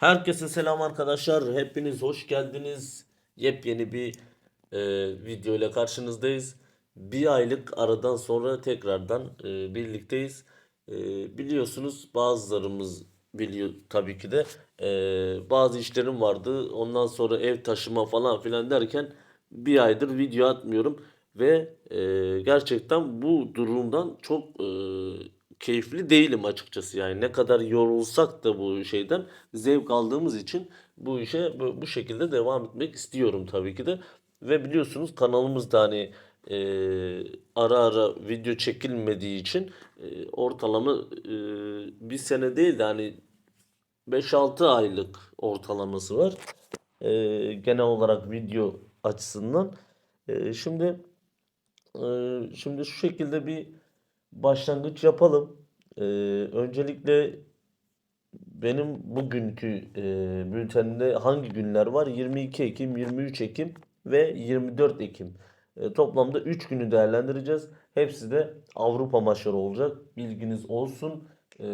Herkese selam arkadaşlar. Hepiniz hoş geldiniz. Yepyeni bir e, video ile karşınızdayız. Bir aylık aradan sonra tekrardan e, birlikteyiz. E, biliyorsunuz bazılarımız biliyor tabii ki de e, bazı işlerim vardı. Ondan sonra ev taşıma falan filan derken bir aydır video atmıyorum ve e, gerçekten bu durumdan çok e, keyifli değilim açıkçası. Yani ne kadar yorulsak da bu şeyden zevk aldığımız için bu işe bu, şekilde devam etmek istiyorum tabii ki de. Ve biliyorsunuz kanalımızda hani e, ara ara video çekilmediği için e, ortalama e, bir sene değil de hani 5-6 aylık ortalaması var. E, genel olarak video açısından. E, şimdi e, şimdi şu şekilde bir başlangıç yapalım. Ee, öncelikle benim bugünkü e, bültenimde hangi günler var? 22 Ekim, 23 Ekim ve 24 Ekim. E, toplamda 3 günü değerlendireceğiz. Hepsi de Avrupa maçları olacak. Bilginiz olsun. E,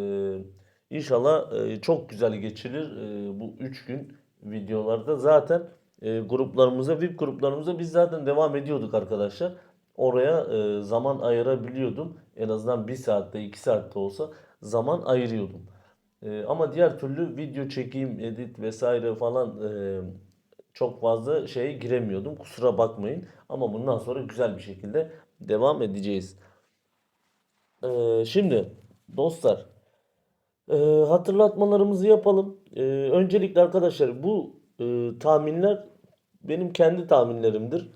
İnşallah e, çok güzel geçirir e, bu 3 gün videolarda. Zaten e, gruplarımıza, VIP gruplarımıza biz zaten devam ediyorduk arkadaşlar. Oraya e, zaman ayırabiliyordum. En azından bir saatte, iki saatte olsa zaman ayırıyordum. E, ama diğer türlü video çekeyim, edit vesaire falan e, çok fazla şeye giremiyordum. Kusura bakmayın. Ama bundan sonra güzel bir şekilde devam edeceğiz. E, şimdi dostlar e, hatırlatmalarımızı yapalım. E, öncelikle arkadaşlar bu e, tahminler benim kendi tahminlerimdir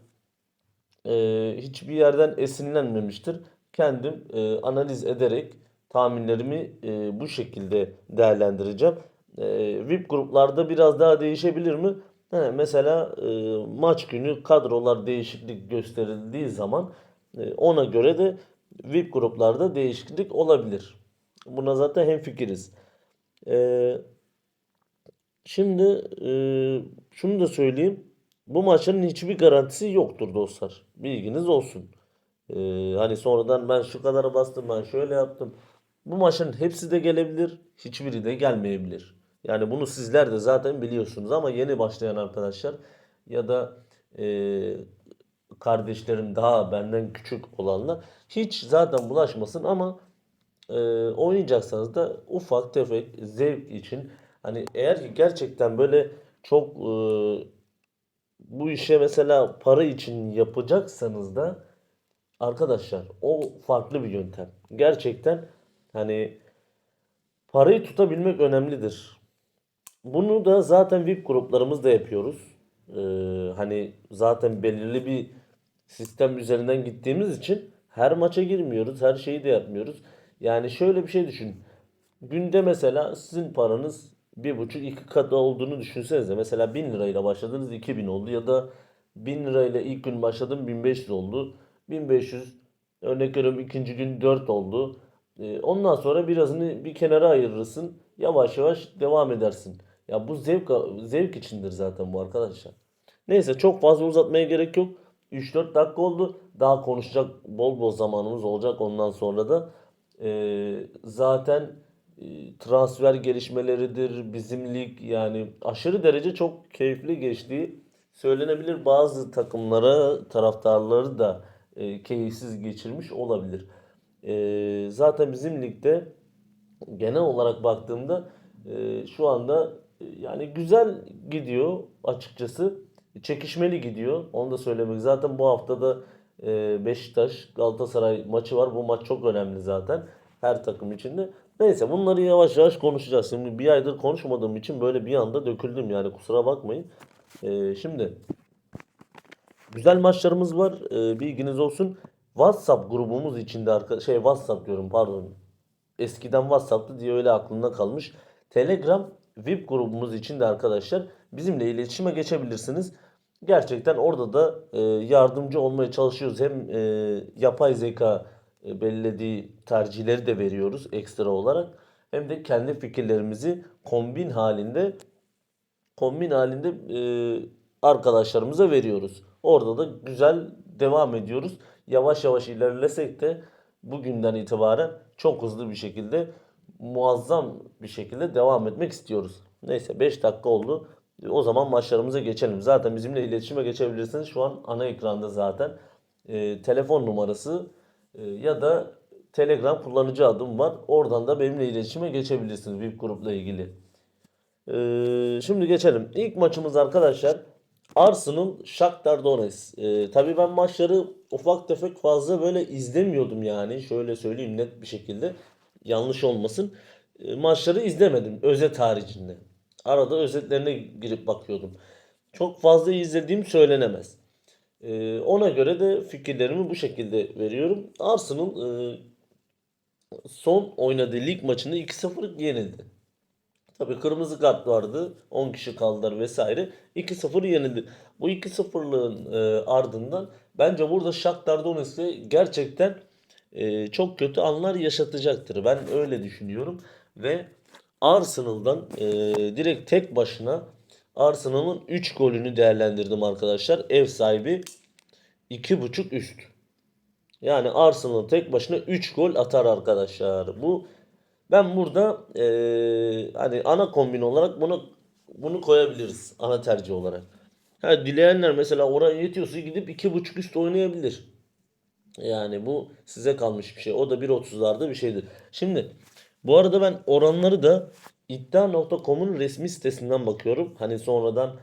e, hiçbir yerden esinlenmemiştir. Kendim e, analiz ederek tahminlerimi e, bu şekilde değerlendireceğim. E, VIP gruplarda biraz daha değişebilir mi? He, mesela e, maç günü kadrolar değişiklik gösterildiği zaman e, ona göre de VIP gruplarda değişiklik olabilir. Buna zaten hemfikiriz. E, şimdi e, şunu da söyleyeyim. Bu maçın hiçbir garantisi yoktur dostlar. Bilginiz olsun. Ee, hani sonradan ben şu kadara bastım ben şöyle yaptım. Bu maçın hepsi de gelebilir. Hiçbiri de gelmeyebilir. Yani bunu sizler de zaten biliyorsunuz ama yeni başlayan arkadaşlar ya da e, kardeşlerim daha benden küçük olanlar hiç zaten bulaşmasın ama e, oynayacaksanız da ufak tefek zevk için hani eğer ki gerçekten böyle çok e, bu işe mesela para için yapacaksanız da arkadaşlar o farklı bir yöntem. Gerçekten hani parayı tutabilmek önemlidir. Bunu da zaten VIP gruplarımızda yapıyoruz. Ee, hani zaten belirli bir sistem üzerinden gittiğimiz için her maça girmiyoruz. Her şeyi de yapmıyoruz. Yani şöyle bir şey düşün. Günde mesela sizin paranız bir buçuk iki katı olduğunu düşünsenize. Mesela 1000 lirayla başladınız 2000 oldu ya da 1000 lirayla ilk gün başladım 1500 oldu. 1500 örnek veriyorum ikinci gün 4 oldu. Ee, ondan sonra birazını bir kenara ayırırsın. Yavaş yavaş devam edersin. Ya bu zevk zevk içindir zaten bu arkadaşlar. Neyse çok fazla uzatmaya gerek yok. 3-4 dakika oldu. Daha konuşacak bol bol zamanımız olacak ondan sonra da. Ee, zaten transfer gelişmeleridir, bizim lig yani aşırı derece çok keyifli geçtiği söylenebilir. Bazı takımlara taraftarları da e, keyifsiz geçirmiş olabilir. E, zaten bizim ligde genel olarak baktığımda e, şu anda e, yani güzel gidiyor açıkçası. Çekişmeli gidiyor. Onu da söylemek. Zaten bu haftada e, Beşiktaş Galatasaray maçı var. Bu maç çok önemli zaten her takım içinde. Neyse bunları yavaş yavaş konuşacağız. Şimdi bir aydır konuşmadığım için böyle bir anda döküldüm yani kusura bakmayın. Ee, şimdi güzel maçlarımız var. Ee, bilginiz olsun. WhatsApp grubumuz içinde arka şey WhatsApp diyorum pardon. Eskiden WhatsApp'tı diye öyle aklımda kalmış. Telegram VIP grubumuz içinde arkadaşlar bizimle iletişime geçebilirsiniz. Gerçekten orada da e, yardımcı olmaya çalışıyoruz. Hem e, yapay zeka belirlediği tercihleri de veriyoruz ekstra olarak. Hem de kendi fikirlerimizi kombin halinde kombin halinde e, arkadaşlarımıza veriyoruz. Orada da güzel devam ediyoruz. Yavaş yavaş ilerlesek de bugünden itibaren çok hızlı bir şekilde muazzam bir şekilde devam etmek istiyoruz. Neyse 5 dakika oldu. O zaman maçlarımıza geçelim. Zaten bizimle iletişime geçebilirsiniz. Şu an ana ekranda zaten e, telefon numarası e, ya da Telegram kullanıcı adım var. Oradan da benimle iletişime geçebilirsiniz VIP grupla ilgili. Ee, şimdi geçelim. İlk maçımız arkadaşlar Arsenal Shakhtar Donetsk. Ee, tabii ben maçları ufak tefek fazla böyle izlemiyordum yani. Şöyle söyleyeyim net bir şekilde. Yanlış olmasın. Ee, maçları izlemedim özet haricinde. Arada özetlerine girip bakıyordum. Çok fazla izlediğim söylenemez. Ee, ona göre de fikirlerimi bu şekilde veriyorum. Arsenal e, son oynadığı lig maçında 2-0 yenildi. Tabii kırmızı kart vardı. 10 kişi kaldılar vesaire. 2-0 yenildi. Bu 2-0'lığın e, ardından bence burada Shakhtar Donetsk'e gerçekten e, çok kötü anlar yaşatacaktır. Ben öyle düşünüyorum. Ve Arsenal'dan e, direkt tek başına Arsenal'ın 3 golünü değerlendirdim arkadaşlar. Ev sahibi 2.5 üst. Yani Arsenal tek başına 3 gol atar arkadaşlar. Bu ben burada eee, hani ana kombin olarak bunu bunu koyabiliriz ana tercih olarak. Ha, dileyenler mesela oraya yetiyorsa gidip 2.5 üst oynayabilir. Yani bu size kalmış bir şey. O da 1.30'larda bir şeydir. Şimdi bu arada ben oranları da iddia.com'un resmi sitesinden bakıyorum. Hani sonradan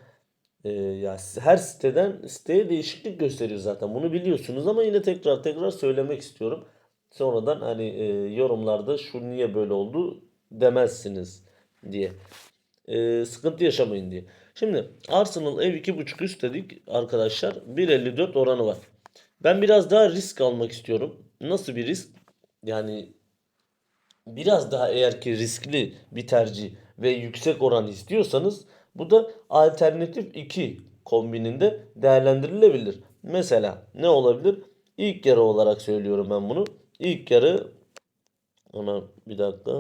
e, ya her siteden siteye değişiklik gösteriyor zaten. Bunu biliyorsunuz ama yine tekrar tekrar söylemek istiyorum. Sonradan hani e, yorumlarda şu niye böyle oldu demezsiniz diye. E, sıkıntı yaşamayın diye. Şimdi Arsenal ev 2.5 üst dedik arkadaşlar. 1.54 oranı var. Ben biraz daha risk almak istiyorum. Nasıl bir risk? Yani biraz daha eğer ki riskli bir tercih ve yüksek oran istiyorsanız bu da alternatif 2 kombininde değerlendirilebilir. Mesela ne olabilir? İlk yarı olarak söylüyorum ben bunu. İlk yarı ona bir dakika.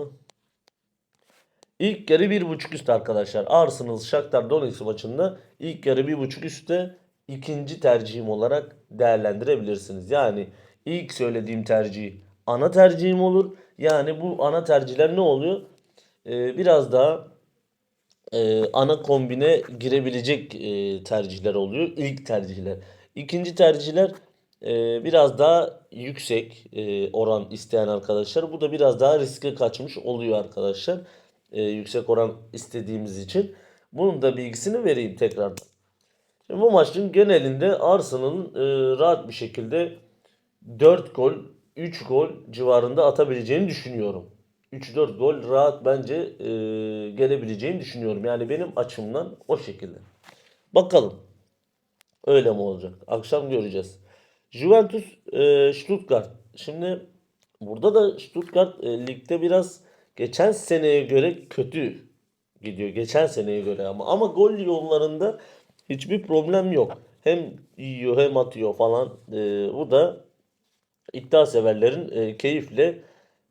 İlk yarı bir buçuk üst arkadaşlar. Arsenal Shakhtar Donetsk maçında ilk yarı bir buçuk üstte ikinci tercihim olarak değerlendirebilirsiniz. Yani ilk söylediğim tercih ana tercihim olur. Yani bu ana tercihler ne oluyor? Ee, biraz daha e, ana kombine girebilecek e, tercihler oluyor. İlk tercihler. İkinci tercihler e, biraz daha yüksek e, oran isteyen arkadaşlar. Bu da biraz daha riske kaçmış oluyor arkadaşlar. E, yüksek oran istediğimiz için. Bunun da bilgisini vereyim tekrardan. Şimdi bu maçın genelinde Arsenal'ın e, rahat bir şekilde 4 gol, 3 gol civarında atabileceğini düşünüyorum. 3-4 gol rahat bence e, gelebileceğini düşünüyorum. Yani benim açımdan o şekilde. Bakalım. Öyle mi olacak? Akşam göreceğiz. Juventus e, Stuttgart. Şimdi burada da Stuttgart e, ligde biraz geçen seneye göre kötü gidiyor. Geçen seneye göre ama ama gol yollarında hiçbir problem yok. Hem yiyor hem atıyor falan. E, bu da iddia severlerin e, keyifle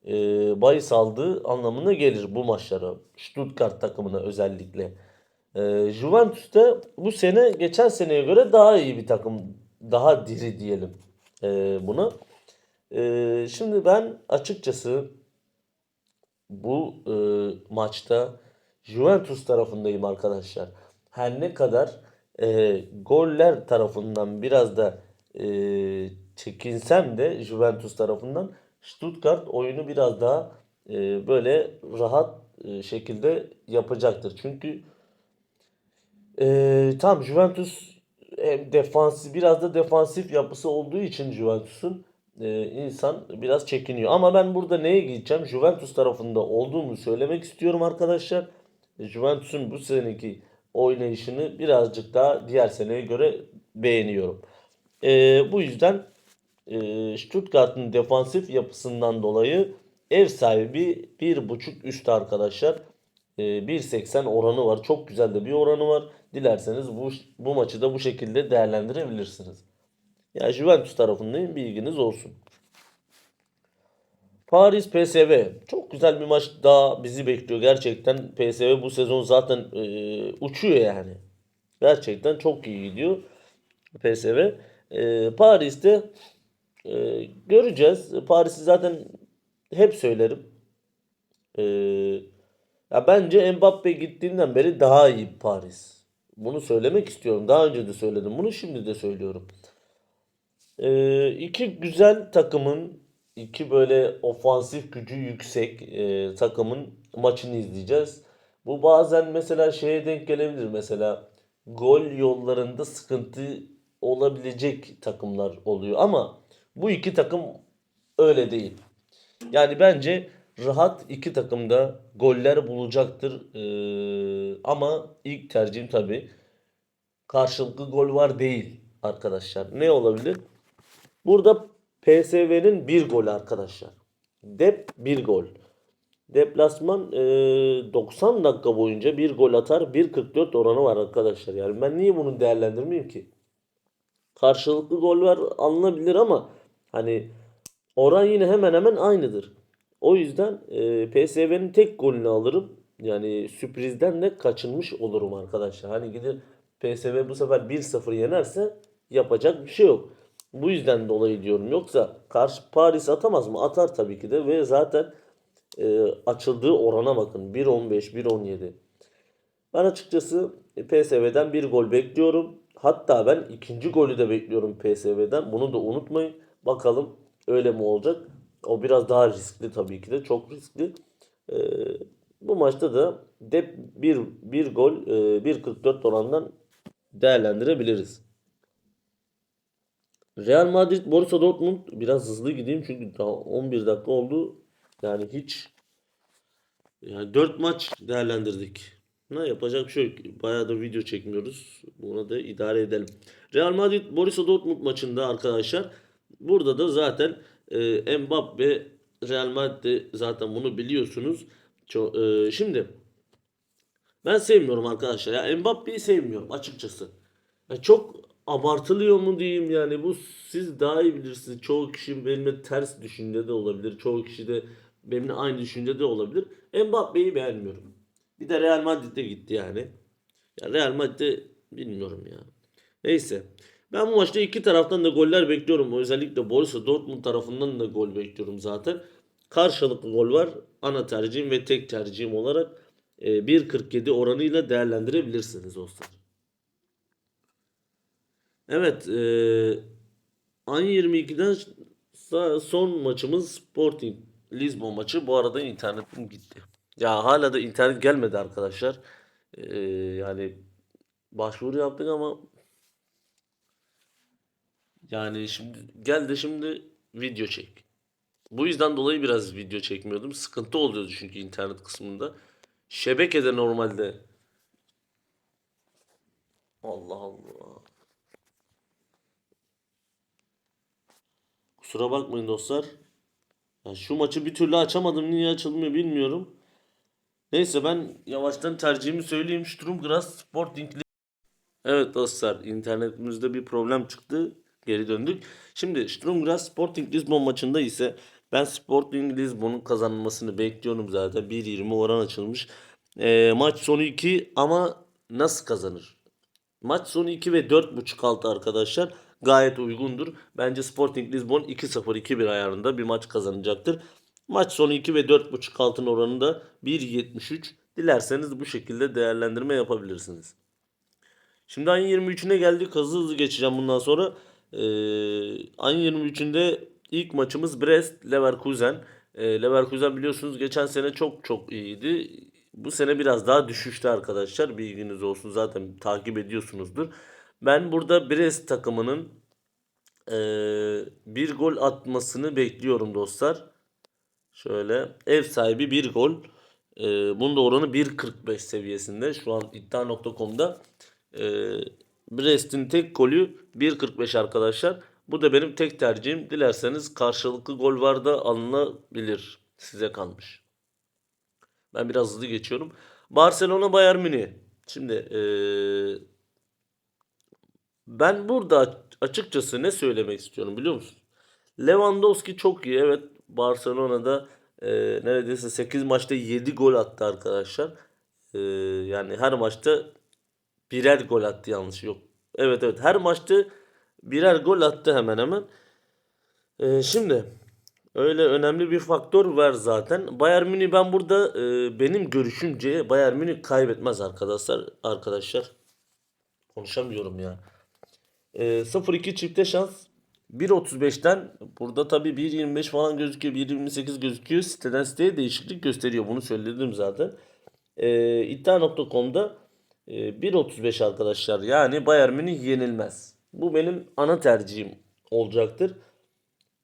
e, bahis aldığı anlamına gelir bu maçlara. Stuttgart takımına özellikle. E, Juventus da bu sene geçen seneye göre daha iyi bir takım. Daha diri diyelim e, buna. E, şimdi ben açıkçası bu e, maçta Juventus tarafındayım arkadaşlar. Her ne kadar e, goller tarafından biraz da e, çekinsem de Juventus tarafından Stuttgart oyunu biraz daha e, böyle rahat e, şekilde yapacaktır. Çünkü e, tam Juventus hem defansif biraz da defansif yapısı olduğu için Juventus'un e, insan biraz çekiniyor. Ama ben burada neye gideceğim? Juventus tarafında olduğumu söylemek istiyorum arkadaşlar. Juventus'un bu seneki oynayışını birazcık daha diğer seneye göre beğeniyorum. E, bu yüzden e, Stuttgart'ın defansif yapısından dolayı ev sahibi 1.5 üst arkadaşlar. E, 1.80 oranı var. Çok güzel de bir oranı var. Dilerseniz bu, bu maçı da bu şekilde değerlendirebilirsiniz. Ya Juventus tarafındayım bilginiz olsun. Paris PSV. Çok güzel bir maç daha bizi bekliyor. Gerçekten PSV bu sezon zaten e, uçuyor yani. Gerçekten çok iyi gidiyor PSV. E, Paris'te e, göreceğiz. Paris'i zaten hep söylerim. E, Ya bence Mbappe gittiğinden beri daha iyi Paris. Bunu söylemek istiyorum. Daha önce de söyledim. Bunu şimdi de söylüyorum. Ee, iki güzel takımın, iki böyle ofansif gücü yüksek e, takımın maçını izleyeceğiz. Bu bazen mesela şeye denk gelebilir. Mesela gol yollarında sıkıntı olabilecek takımlar oluyor. Ama bu iki takım öyle değil. Yani bence rahat iki takım da goller bulacaktır. Ee, ama ilk tercihim tabii karşılıklı gol var değil arkadaşlar. Ne olabilir? Burada PSV'nin bir golü arkadaşlar. Dep bir gol. Deplasman e, 90 dakika boyunca bir gol atar. 1.44 oranı var arkadaşlar. Yani ben niye bunu değerlendirmeyeyim ki? Karşılıklı gol var alınabilir ama hani oran yine hemen hemen aynıdır. O yüzden e, PSV'nin tek golünü alırım. Yani sürprizden de kaçınmış olurum arkadaşlar. Hani gider PSV bu sefer 1-0 yenerse yapacak bir şey yok. Bu yüzden dolayı diyorum. Yoksa karşı Paris atamaz mı? Atar tabii ki de ve zaten e, açıldığı orana bakın. 1.15, 1.17. Ben açıkçası PSV'den bir gol bekliyorum. Hatta ben ikinci golü de bekliyorum PSV'den. Bunu da unutmayın. Bakalım öyle mi olacak? O biraz daha riskli tabii ki de. Çok riskli. Ee, bu maçta da dep bir, bir gol e, 1.44 orandan değerlendirebiliriz. Real Madrid Borussia Dortmund biraz hızlı gideyim çünkü daha 11 dakika oldu. Yani hiç yani 4 maç değerlendirdik. Ne yapacak bir şey yok. Bayağı da video çekmiyoruz. Buna da idare edelim. Real Madrid Borussia Dortmund maçında arkadaşlar burada da zaten e, Mbappe Real Madrid zaten bunu biliyorsunuz. Ço- e, şimdi ben sevmiyorum arkadaşlar. Ya Mbappe'yi sevmiyorum açıkçası. Ya çok abartılıyor mu diyeyim yani bu siz daha iyi bilirsiniz. Çoğu kişi benimle ters düşünce de olabilir. Çoğu kişi de benimle aynı düşünce de olabilir. Mbappe'yi beğenmiyorum. Bir de Real Madrid'e gitti yani. Ya Real Madrid'de bilmiyorum ya. Neyse. Ben bu maçta iki taraftan da goller bekliyorum. Özellikle Borussia Dortmund tarafından da gol bekliyorum zaten. Karşılıklı gol var. Ana tercihim ve tek tercihim olarak e, 1.47 oranıyla değerlendirebilirsiniz dostlar. Evet. E, Ayın 22'den sa- son maçımız Sporting Lisbon maçı. Bu arada internetim gitti. Ya hala da internet gelmedi arkadaşlar. E, yani başvuru yaptık ama yani şimdi gel de şimdi video çek. Bu yüzden dolayı biraz video çekmiyordum. Sıkıntı oluyordu çünkü internet kısmında. Şebekede normalde. Allah Allah. Kusura bakmayın dostlar. Ya şu maçı bir türlü açamadım. Niye açılmıyor bilmiyorum. Neyse ben yavaştan tercihimi söyleyeyim. Sturmgras Sporting Evet dostlar internetimizde bir problem çıktı. Geri döndük. Şimdi Sturmgras Sporting Lisbon maçında ise ben Sporting Lisbon'un kazanmasını bekliyorum zaten. 1.20 oran açılmış. Ee, maç sonu 2 ama nasıl kazanır? Maç sonu 2 ve 4.5 altı arkadaşlar. Gayet uygundur. Bence Sporting Lisbon 2-0 2-1 ayarında bir maç kazanacaktır. Maç sonu 2 ve 4.5 altın oranı da 1.73. Dilerseniz bu şekilde değerlendirme yapabilirsiniz. Şimdi ayın 23'üne geldik. Hızlı hızlı geçeceğim bundan sonra. Ee, ayın 23'ünde ilk maçımız Brest Leverkusen. Ee, Leverkusen biliyorsunuz geçen sene çok çok iyiydi. Bu sene biraz daha düşüşte arkadaşlar. Bilginiz olsun zaten takip ediyorsunuzdur. Ben burada Brest takımının ee, bir gol atmasını bekliyorum dostlar. Şöyle ev sahibi bir gol. Ee, bunun da oranı 1.45 seviyesinde. Şu an iddia.com'da. Ee, Brest'in tek golü 1.45 arkadaşlar. Bu da benim tek tercihim. Dilerseniz karşılıklı gol var da alınabilir. Size kalmış. Ben biraz hızlı geçiyorum. Barcelona Bayern Münih. Şimdi ee, ben burada açıkçası ne söylemek istiyorum biliyor musun? Lewandowski çok iyi. Evet Barcelona'da e, neredeyse 8 maçta 7 gol attı arkadaşlar. E, yani her maçta birer gol attı yanlış yok. Evet evet her maçta birer gol attı hemen hemen. E, şimdi Öyle önemli bir faktör var zaten. Bayern Münih ben burada e, benim görüşümce Bayern Münih kaybetmez arkadaşlar. Arkadaşlar konuşamıyorum ya. E, 0-2 çifte şans 1.35'ten burada tabii 1.25 falan gözüküyor. 1.28 gözüküyor. Siteden siteye değişiklik gösteriyor. Bunu söyledim zaten. E, iddia.com'da e, 1.35 arkadaşlar. Yani Bayern Münih yenilmez. Bu benim ana tercihim olacaktır.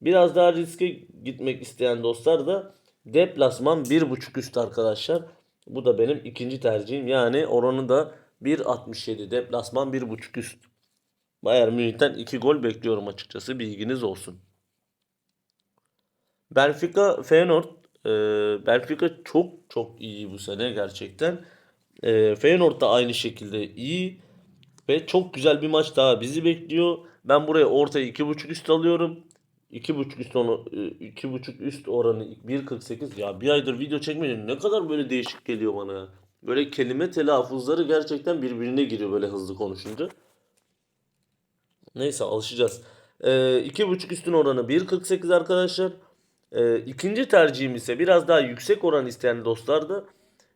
Biraz daha riske gitmek isteyen dostlar da deplasman 1.5 üst arkadaşlar. Bu da benim ikinci tercihim. Yani oranı da 1.67 deplasman 1.5 üst. Bayern Münih'ten 2 gol bekliyorum açıkçası. Bilginiz olsun. Benfica Feyenoord e, Benfica çok çok iyi bu sene gerçekten. E, Feyenoord da aynı şekilde iyi ve çok güzel bir maç daha bizi bekliyor. Ben buraya ortaya 2.5 üst alıyorum. 2.5 üst onu 2.5 üst oranı 1.48 ya bir aydır video çekmedim. Ne kadar böyle değişik geliyor bana. Böyle kelime telaffuzları gerçekten birbirine giriyor böyle hızlı konuşunca. Neyse alışacağız. Ee, 2.5 üstün oranı 1.48 arkadaşlar. Ee, ikinci tercihim ise biraz daha yüksek oran isteyen dostlar da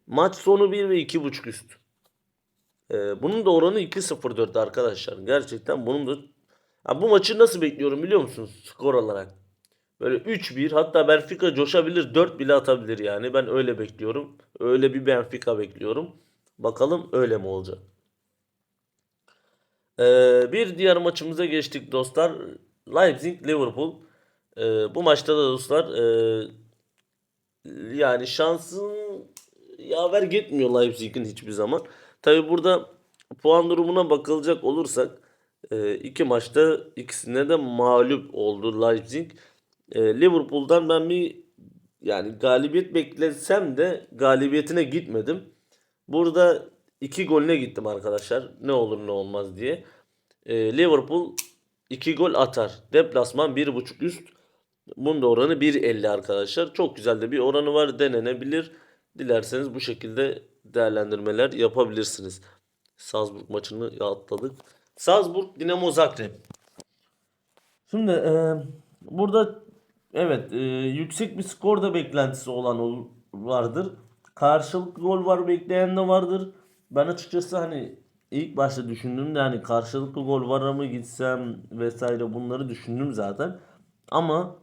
maç sonu 1 ve 2.5 üst. Ee, bunun da oranı 2.04 arkadaşlar. Gerçekten bunun da Ha, bu maçı nasıl bekliyorum biliyor musunuz skor olarak? Böyle 3-1 hatta Benfica coşabilir 4 bile atabilir yani. Ben öyle bekliyorum. Öyle bir Benfica bekliyorum. Bakalım öyle mi olacak? Ee, bir diğer maçımıza geçtik dostlar. Leipzig Liverpool. Ee, bu maçta da dostlar e, yani şansın yaver gitmiyor Leipzig'in hiçbir zaman. Tabi burada puan durumuna bakılacak olursak e, iki maçta ikisine de mağlup oldu Leipzig. E, Liverpool'dan ben bir yani galibiyet beklesem de galibiyetine gitmedim. Burada iki golüne gittim arkadaşlar. Ne olur ne olmaz diye. E, Liverpool 2 gol atar. Deplasman 1.5 üst. Bunun da oranı 1.50 arkadaşlar. Çok güzel de bir oranı var. Denenebilir. Dilerseniz bu şekilde değerlendirmeler yapabilirsiniz. Salzburg maçını atladık. Salzburg Dinamo Zagreb. Şimdi e, burada evet e, yüksek bir skor da beklentisi olan ol- vardır. Karşılıklı gol var bekleyen de vardır. Ben açıkçası hani ilk başta düşündüğümde hani karşılıklı gol var mı gitsem vesaire bunları düşündüm zaten. Ama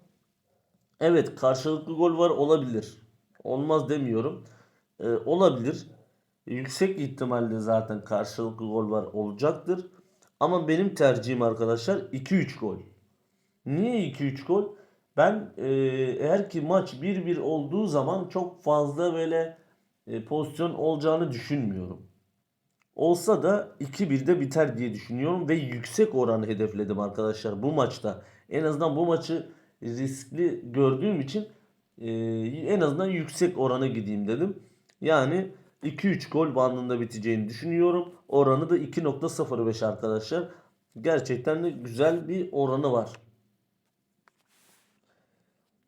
evet karşılıklı gol var olabilir. Olmaz demiyorum. E, olabilir. Yüksek ihtimalle zaten karşılıklı gol var olacaktır. Ama benim tercihim arkadaşlar 2-3 gol. Niye 2-3 gol? Ben e, eğer ki maç 1-1 olduğu zaman çok fazla böyle e, pozisyon olacağını düşünmüyorum. Olsa da 2-1'de biter diye düşünüyorum ve yüksek oranı hedefledim arkadaşlar bu maçta. En azından bu maçı riskli gördüğüm için e, en azından yüksek orana gideyim dedim. Yani 2-3 gol bandında biteceğini düşünüyorum. Oranı da 2.05 arkadaşlar. Gerçekten de güzel bir oranı var.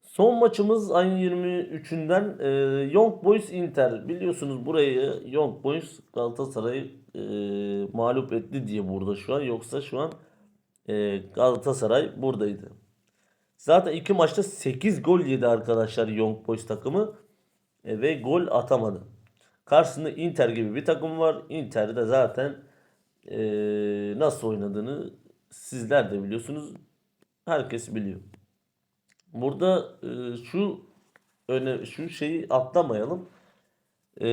Son maçımız ayın 23'ünden e, Young Boys Inter. Biliyorsunuz burayı Young Boys Galatasaray'ı e, mağlup etti diye burada şu an. Yoksa şu an e, Galatasaray buradaydı. Zaten iki maçta 8 gol yedi arkadaşlar Young Boys takımı. E, ve gol atamadı. Karşısında Inter gibi bir takım var. Inter de zaten e, nasıl oynadığını sizler de biliyorsunuz. Herkes biliyor. Burada e, şu öne şu şeyi atlamayalım. E,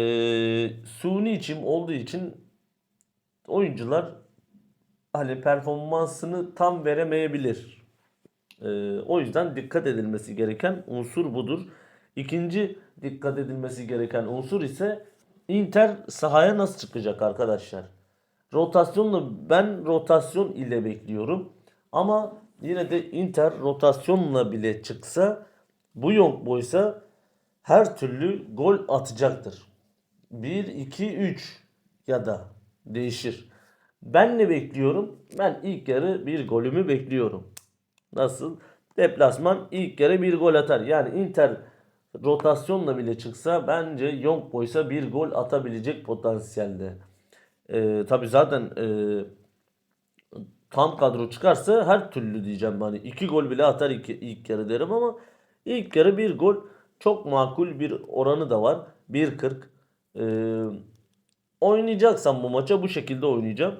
suni içim olduğu için oyuncular hani performansını tam veremeyebilir. E, o yüzden dikkat edilmesi gereken unsur budur. İkinci dikkat edilmesi gereken unsur ise Inter sahaya nasıl çıkacak arkadaşlar? Rotasyonla ben rotasyon ile bekliyorum. Ama yine de Inter rotasyonla bile çıksa bu Young Boys'a her türlü gol atacaktır. 1 2 3 ya da değişir. Ben ne bekliyorum? Ben ilk yarı bir golümü bekliyorum. Nasıl? Deplasman ilk yarı bir gol atar. Yani Inter rotasyonla bile çıksa bence Young Boys'a bir gol atabilecek potansiyelde. Ee, tabii zaten e, tam kadro çıkarsa her türlü diyeceğim hani iki gol bile atar iki, ilk yarı derim ama İlk yarı bir gol çok makul bir oranı da var. 1.40. Ee, oynayacaksam bu maça bu şekilde oynayacağım.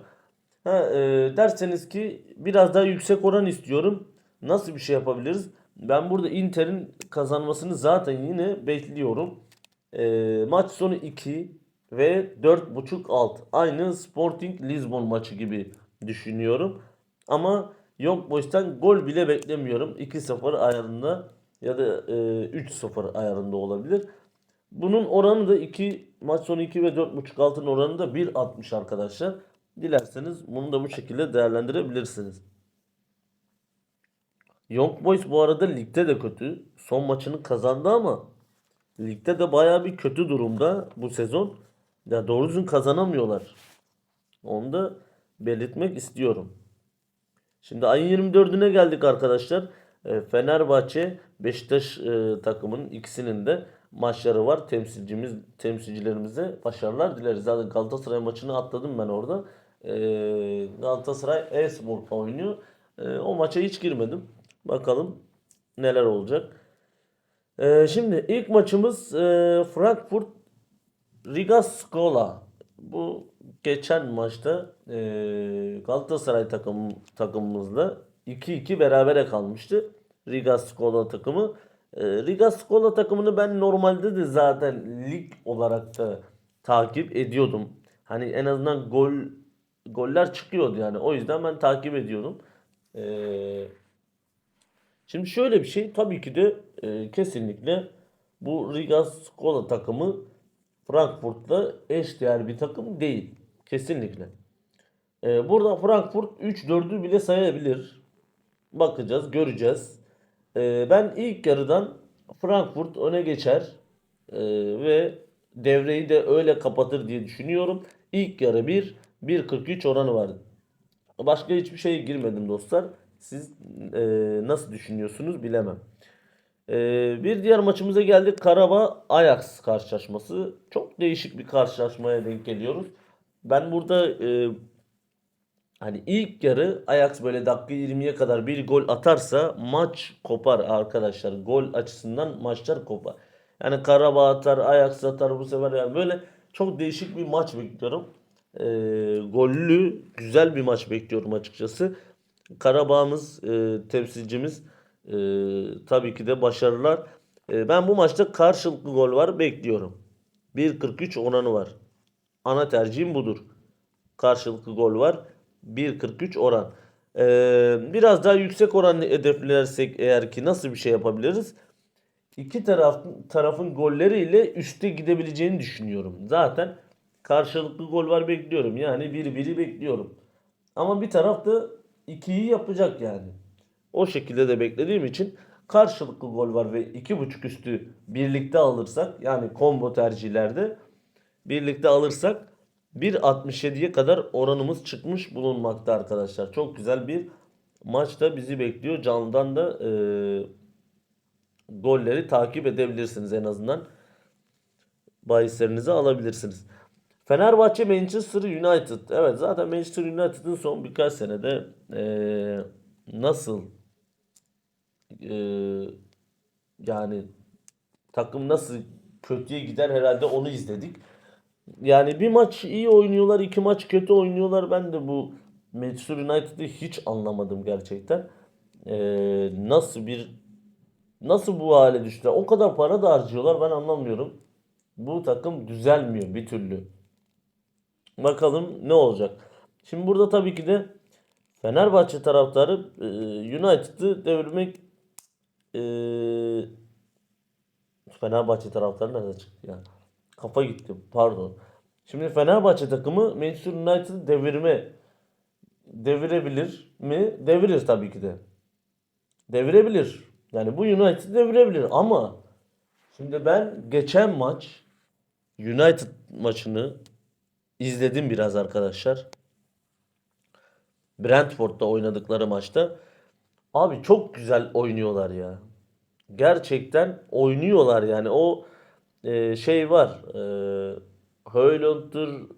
Ha, e, derseniz ki biraz daha yüksek oran istiyorum. Nasıl bir şey yapabiliriz? Ben burada Inter'in kazanmasını zaten yine bekliyorum. E, maç sonu 2 ve 4.5 alt. Aynı Sporting Lisbon maçı gibi düşünüyorum. Ama Young Boys'tan gol bile beklemiyorum. 2-0 ayarında ya da e, 3-0 ayarında olabilir. Bunun oranı da 2 maç sonu 2 ve 4.5 altın oranı da 1.60 arkadaşlar. Dilerseniz bunu da bu şekilde değerlendirebilirsiniz. Young Boys bu arada ligde de kötü. Son maçını kazandı ama ligde de baya bir kötü durumda bu sezon. Ya doğru düzgün kazanamıyorlar. Onu da belirtmek istiyorum. Şimdi ayın 24'üne geldik arkadaşlar. E, Fenerbahçe, Beşiktaş e, takımının ikisinin de maçları var. Temsilcimiz, temsilcilerimize başarılar dileriz. Zaten Galatasaray maçını atladım ben orada. E, Galatasaray Espor oynuyor. E, o maça hiç girmedim. Bakalım neler olacak. E, şimdi ilk maçımız e, Frankfurt Riga Skola. Bu geçen maçta e, Galatasaray takım, takımımızla 2-2 berabere kalmıştı. Riga Skola takımı. E, Riga Skola takımını ben normalde de zaten lig olarak da takip ediyordum. Hani en azından gol goller çıkıyordu yani. O yüzden ben takip ediyordum. E, şimdi şöyle bir şey tabii ki de e, kesinlikle bu Riga Skola takımı Frankfurt'la eşdeğer bir takım değil. Kesinlikle. Ee, burada Frankfurt 3-4'ü bile sayabilir. Bakacağız, göreceğiz. Ee, ben ilk yarıdan Frankfurt öne geçer ee, ve devreyi de öyle kapatır diye düşünüyorum. İlk yarı 1, 1.43 oranı var. Başka hiçbir şeye girmedim dostlar. Siz e, nasıl düşünüyorsunuz bilemem. Ee, bir diğer maçımıza geldik. Karabağ Ajax karşılaşması. Çok değişik bir karşılaşmaya denk geliyoruz. Ben burada e, hani ilk yarı Ajax böyle dakika 20'ye kadar bir gol atarsa maç kopar arkadaşlar. Gol açısından maçlar kopar. Yani Karabağ atar, Ajax atar bu sefer yani böyle çok değişik bir maç bekliyorum. E, gollü güzel bir maç bekliyorum açıkçası. Karabağ'ımız, e, temsilcimiz e, tabii ki de başarılar. E, ben bu maçta karşılıklı gol var bekliyorum. 1.43 oranı var. Ana tercihim budur. Karşılıklı gol var. 1.43 oran. E, biraz daha yüksek oran hedeflersek eğer ki nasıl bir şey yapabiliriz? İki taraf, tarafın golleriyle üste gidebileceğini düşünüyorum. Zaten karşılıklı gol var bekliyorum. Yani 1-1'i bekliyorum. Ama bir taraf da 2'yi yapacak yani. O şekilde de beklediğim için karşılıklı gol var ve 2.5 üstü birlikte alırsak yani combo tercihlerde birlikte alırsak 1.67'ye kadar oranımız çıkmış bulunmakta arkadaşlar. Çok güzel bir maçta bizi bekliyor. Canlıdan da e, golleri takip edebilirsiniz en azından. Bahislerinizi alabilirsiniz. Fenerbahçe Manchester United. Evet zaten Manchester United'ın son birkaç senede e, nasıl e, yani takım nasıl kötüye gider herhalde onu izledik. Yani bir maç iyi oynuyorlar, iki maç kötü oynuyorlar. Ben de bu Manchester United'ı hiç anlamadım gerçekten. E, nasıl bir nasıl bu hale düştüler? O kadar para da harcıyorlar ben anlamıyorum. Bu takım düzelmiyor bir türlü. Bakalım ne olacak. Şimdi burada tabii ki de Fenerbahçe taraftarı e, United'ı devirmek e, Fenerbahçe taraftarı nereden çıktı ya? Kafa gitti pardon. Şimdi Fenerbahçe takımı Manchester United'ı devirme devirebilir mi? Devirir tabii ki de. Devirebilir. Yani bu United devirebilir ama şimdi ben geçen maç United maçını izledim biraz arkadaşlar. Brentford'da oynadıkları maçta. Abi çok güzel oynuyorlar ya. Gerçekten oynuyorlar yani. O e, şey var. E, Højlund'dur,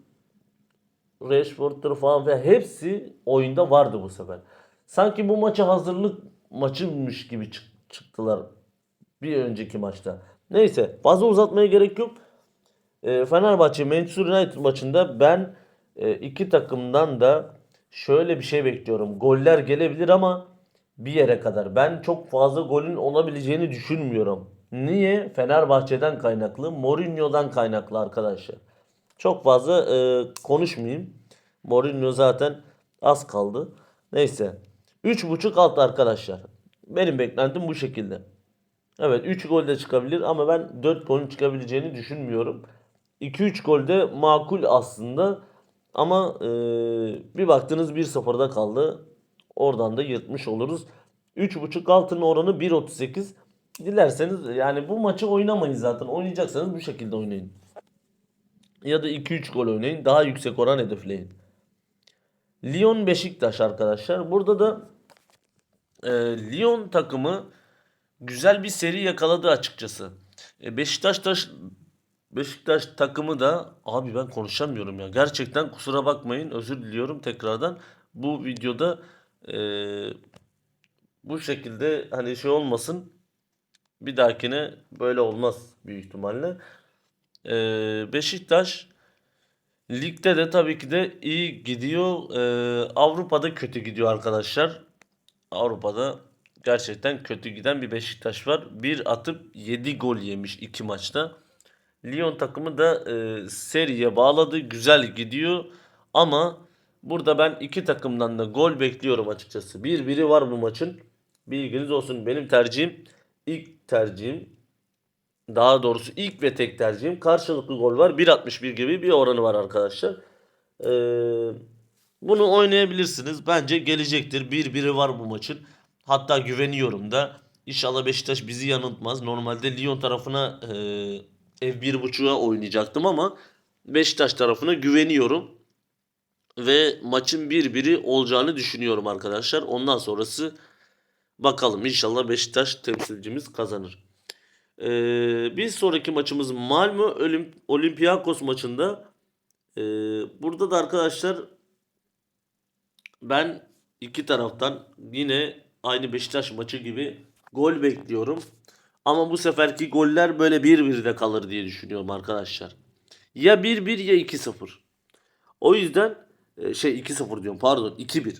Rashford'dur falan ve hepsi oyunda vardı bu sefer. Sanki bu maça hazırlık maçıymış gibi çık- çıktılar. Bir önceki maçta. Neyse fazla uzatmaya gerek yok. E, Fenerbahçe Manchester United maçında ben e, iki takımdan da şöyle bir şey bekliyorum. Goller gelebilir ama bir yere kadar. Ben çok fazla golün olabileceğini düşünmüyorum. Niye? Fenerbahçe'den kaynaklı, Mourinho'dan kaynaklı arkadaşlar. Çok fazla e, konuşmayayım. Mourinho zaten az kaldı. Neyse. 3.5 alt arkadaşlar. Benim beklentim bu şekilde. Evet 3 gol de çıkabilir ama ben 4 golün çıkabileceğini düşünmüyorum. 2-3 gol de makul aslında. Ama e, bir baktınız 1-0'da kaldı. Oradan da yırtmış oluruz. 3.5 altının oranı 1.38. Dilerseniz yani bu maçı oynamayın zaten. Oynayacaksanız bu şekilde oynayın. Ya da 2-3 gol oynayın. Daha yüksek oran hedefleyin. Lyon Beşiktaş arkadaşlar. Burada da e, Lyon takımı güzel bir seri yakaladı açıkçası. E, Beşiktaş taş, Beşiktaş takımı da abi ben konuşamıyorum ya. Gerçekten kusura bakmayın. Özür diliyorum tekrardan. Bu videoda e, bu şekilde hani şey olmasın. Bir dahakine böyle olmaz büyük ihtimalle. E, Beşiktaş ligde de tabii ki de iyi gidiyor. E, Avrupa'da kötü gidiyor arkadaşlar. Avrupa'da gerçekten kötü giden bir Beşiktaş var. Bir atıp 7 gol yemiş iki maçta. Lyon takımı da e, seriye bağladı. Güzel gidiyor. Ama burada ben iki takımdan da gol bekliyorum açıkçası. Bir biri var bu maçın. Bilginiz olsun. Benim tercihim ilk tercihim daha doğrusu ilk ve tek tercihim karşılıklı gol var. 1.61 gibi bir oranı var arkadaşlar. Ee, bunu oynayabilirsiniz. Bence gelecektir. Bir biri var bu maçın. Hatta güveniyorum da. İnşallah Beşiktaş bizi yanıltmaz. Normalde Lyon tarafına e, ev bir buçuğa oynayacaktım ama Beşiktaş tarafına güveniyorum. Ve maçın bir biri olacağını düşünüyorum arkadaşlar. Ondan sonrası bakalım. İnşallah Beşiktaş temsilcimiz kazanır. Ee, bir sonraki maçımız Malmö Olympiakos maçında. Ee, burada da arkadaşlar ben iki taraftan yine aynı Beşiktaş maçı gibi gol bekliyorum. Ama bu seferki goller böyle 1-1'de kalır diye düşünüyorum arkadaşlar. Ya 1-1 ya 2-0. O yüzden e, şey 2-0 diyorum pardon 2-1.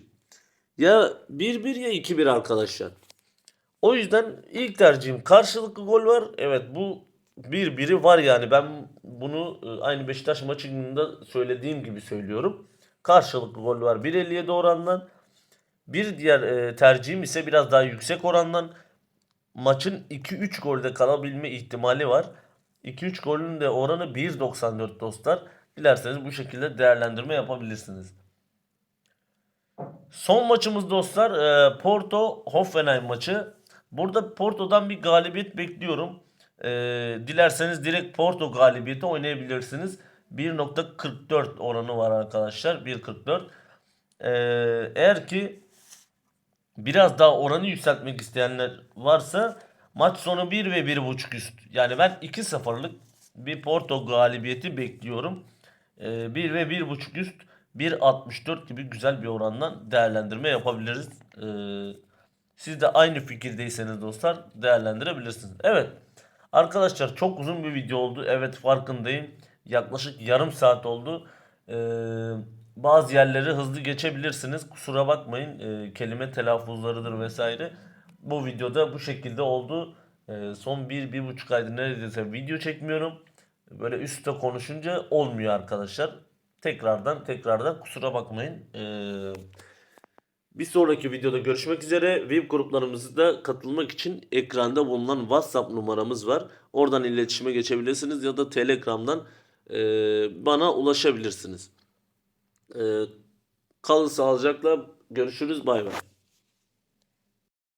Ya 1-1 ya 2-1 arkadaşlar. O yüzden ilk tercihim karşılıklı gol var. Evet bu bir biri var yani ben bunu e, aynı Beşiktaş maçında söylediğim gibi söylüyorum. Karşılıklı gol var 1.57 orandan. Bir diğer e, tercihim ise biraz daha yüksek orandan. Maçın 2-3 golde kalabilme ihtimali var. 2-3 golün de oranı 1.94 dostlar. Dilerseniz bu şekilde değerlendirme yapabilirsiniz. Son maçımız dostlar e, Porto Hoffenheim maçı. Burada Porto'dan bir galibiyet bekliyorum. E, dilerseniz direkt Porto galibiyeti oynayabilirsiniz. 1.44 oranı var arkadaşlar. 1.44. E, eğer ki biraz daha oranı yükseltmek isteyenler varsa maç sonu 1 ve 1.5 üst. Yani ben 2-0'lık bir Porto galibiyeti bekliyorum. E, 1 ve 1.5 üst 1.64 gibi güzel bir orandan değerlendirme yapabiliriz. Ee, siz de aynı fikirdeyseniz dostlar değerlendirebilirsiniz. Evet arkadaşlar çok uzun bir video oldu. Evet farkındayım. Yaklaşık yarım saat oldu. Ee, bazı yerleri hızlı geçebilirsiniz. Kusura bakmayın. Ee, kelime telaffuzlarıdır vesaire. Bu videoda bu şekilde oldu. Ee, son bir, bir buçuk aydır neredeyse video çekmiyorum. Böyle üstte konuşunca olmuyor arkadaşlar. Tekrardan tekrardan kusura bakmayın. Ee, bir sonraki videoda görüşmek üzere. VIP gruplarımızda katılmak için ekranda bulunan WhatsApp numaramız var. Oradan iletişime geçebilirsiniz ya da Telegram'dan e, bana ulaşabilirsiniz. E, kalın sağlıcakla. Görüşürüz. Bay bay.